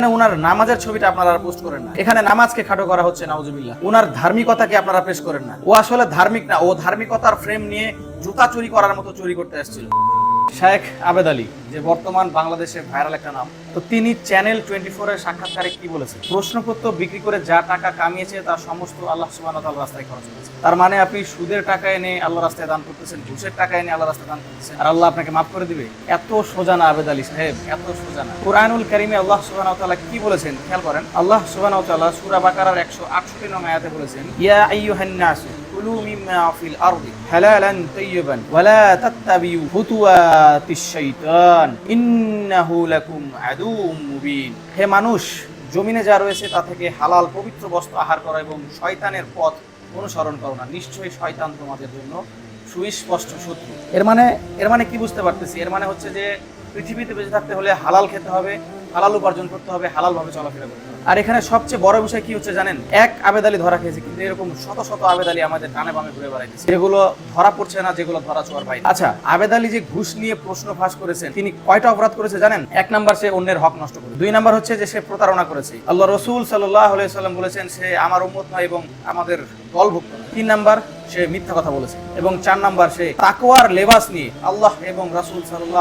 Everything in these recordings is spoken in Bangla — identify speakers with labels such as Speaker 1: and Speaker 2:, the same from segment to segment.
Speaker 1: মানে ওনার নামাজের ছবিটা আপনারা পোস্ট করেন না। এখানে নামাজকে খাটো করা হচ্ছে, নাউজুবিল্লাহ। ওনার ধার্মিকতাকে আপনারা পেশ করেন না। ও আসলে ধার্মিক না, ও ধার্মিকতার ফ্রেম নিয়ে জুতা চুরি করার মতো চুরি করতে এসেছিল। শেখ আবেদ আলী, যে বর্তমান বাংলাদেশে ভাইরাল একটা নাম। তো তিনি চ্যানেল টোয়েন্টি ফোর এর সাক্ষাৎকারে কি বলেছেন? প্রশ্নপত্র বিক্রি করে যা টাকা কামিয়েছে তার সমস্ত আল্লাহ সুবাহ রাস্তায় খরচ করেছে। তার মানে আপনি সুদের টাকা এনে আল্লাহ রাস্তায় দান করতেছেন, ঘুষের টাকা এনে আল্লাহ রাস্তায় দান করতেছেন। আর আল্লাহ আপনাকে মাফ করে দিবে। এত সোজা না আবেদ আলী সাহেব, এত সোজা না। কোরআনুল কারিমে আল্লাহ সুবাহ কি বলেছেন? খেয়াল করেন। আল্লাহ সুবাহ সূরা বাকারার 168 নং আয়াতে বলেছেন, ইয়া আইয়ুহান কুলু মিম্মা ফিল আরদি হালালান তাইয়িবান ওয়ালা তাত্তাবিউ খুতুওয়াতিশ শাইতান ইন্নাহু লাকুম আদুউম মুবিন হে মানুষ, জমিনে যা রয়েছে তা থেকে হালাল পবিত্র বস্তু আহার করো এবং শয়তানের পথ অনুসরণ করো না। নিশ্চয়ই শয়তান তোমাদের জন্য সুস্পষ্ট শত্রু। এর মানে এর মানে কি বুঝতে পারতেছি? এর মানে হচ্ছে যে পৃথিবীতে বেঁচে থাকতে হলে হালাল খেতে হবে, হালাল উপার্জন করতে হবে হালাল ভাবে চলাফেরা করতে হবে। আর এখানে সবচেয়ে বড় বিষয় কি হচ্ছে জানেন? এক আবেদালি ধরা খেয়েছে, কিন্তু এরকম শত শত আবেদালি আমাদের ডানে বামে ঘুরে বেড়াইছে যেগুলো ধরা পড়ছে না, যেগুলো ধরা ছোঁয়ার ভাই আচ্ছা আবেদালি যে ঘুষ নিয়ে প্রশ্ন ফাঁস করেছেন, তিনি কয়টা অপরাধ করেছে জানেন? এক নাম্বার সে অন্যের হক নষ্ট করে দুই নাম্বার হচ্ছে যে সে প্রতারণা করেছে। আল্লাহ রসুল সাল্লাহ সাল্লাম বলেছেন, সে আমার উম্মত নয় এবং আমাদের দলভুক্ত তিন নাম্বার, সে মিথ্যা কথা বলেছে। এবং চার নাম্বার, সে তাকওয়ার লেবাস নিয়ে আল্লাহ এবং রাসূল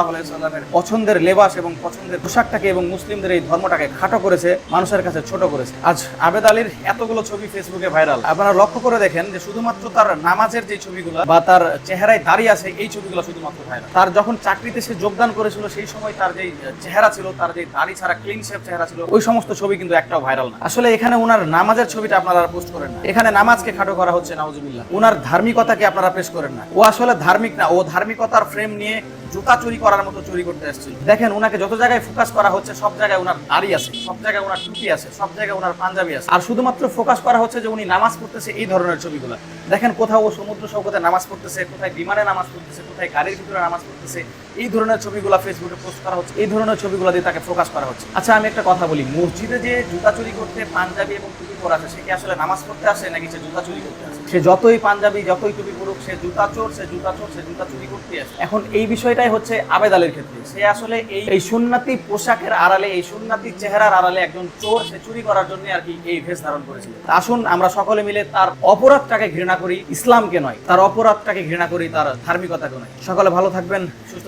Speaker 1: আলাইহি সাল্লামের পছন্দের লেবাস এবং পছন্দের পোশাকটাকে এবং মুসলিমদের এই ধর্মটাকে খাটো করেছে। মানুষের কাছে ছোট করেছে। আজ আবেদ আলীর এতগুলো ছবি ফেসবুকে ভাইরাল। আপনারা লক্ষ্য করে দেখেন যে শুধুমাত্র তার নামাজের যে ছবিগুলো বা তার চেহারায় দাঁড়িয়ে আছে, এই ছবিগুলো শুধুমাত্র ভাইরাল। তার যখন চাকরিতে সে যোগদান করেছিল, সেই সময় তার যে চেহারা ছিল, তার যে দাড়ি ছাড়া ক্লিন শেপ চেহারা ছিল, ওই সমস্ত ছবি কিন্তু একটাও ভাইরাল না। আসলে এখানে ওনার নামাজের ছবিটা আপনারা পোস্ট করেন না। এখানে নামাজকে খাটো করা হচ্ছে, নাউজুবিল্লাহ। ওনার ধার্মিকতাকে আপনারা পেশ করেন না। ও আসলে ধার্মিক না, ও ধার্মিকতার ফ্রেম নিয়ে জুতা চুরি করার মতো চুরি করতে এসেছিল দেখেন ওনাকে যত জায়গায় ফোকাস করা হচ্ছে, সব জায়গায় ওনার দাড়ি আছে, সব জায়গায় ওনার টুপি আছে, সব জায়গায় ওনার পাঞ্জাবি আছে। আর শুধুমাত্র ফোকাস করা হচ্ছে যে উনি নামাজ পড়তেছে এই ধরনের ছবিগুলো। দেখেন কোথাও সমুদ্র সৈকতে নামাজ পড়তেছে, কোথায় বিমানে নামাজ পড়তেছে, কোথায় গাড়ির ভিতরে নামাজ পড়তেছে এই ধরনের ছবিগুলো ফেসবুকে পোস্ট করা হচ্ছে, এই ধরনের ছবিগুলো দিয়ে তাকে ফোকাস করা হচ্ছে। আচ্ছা আমি একটা কথা বলি, মসজিদে যে জুতা চুরি করতে পাঞ্জাবি এবং টুপি পরা আছে, সে কি আসলে নামাজ পড়তে আসে নাকি সে জুতা চুরি করতে আসে? সে যতই পাঞ্জাবি, যতই টুপি পড়ুক সে জুতা চোর, সে জুতা চোর, সে জুতা চুরি করতে আসে। এখন এই বিষয়টাই হচ্ছে আবেদ ক্ষেত্রে। সে আসলে এই এই সুন্নাতি পোশাকের আড়ালে, এই সুন্নাতি চেহারার আড়ালে একজন চোর, সে চুরি করার জন্য আর কি এই ভেষ ধারণ করেছিল। আসুন, আমরা সকলে মিলে তার অপরাধটাকে ঘৃণা করি, ইসলামকে নয়, তার অপরাধটাকে ঘৃণা করি, তার ধার্মিকতাকে নয়। সকলে ভালো থাকবেন, সুস্থ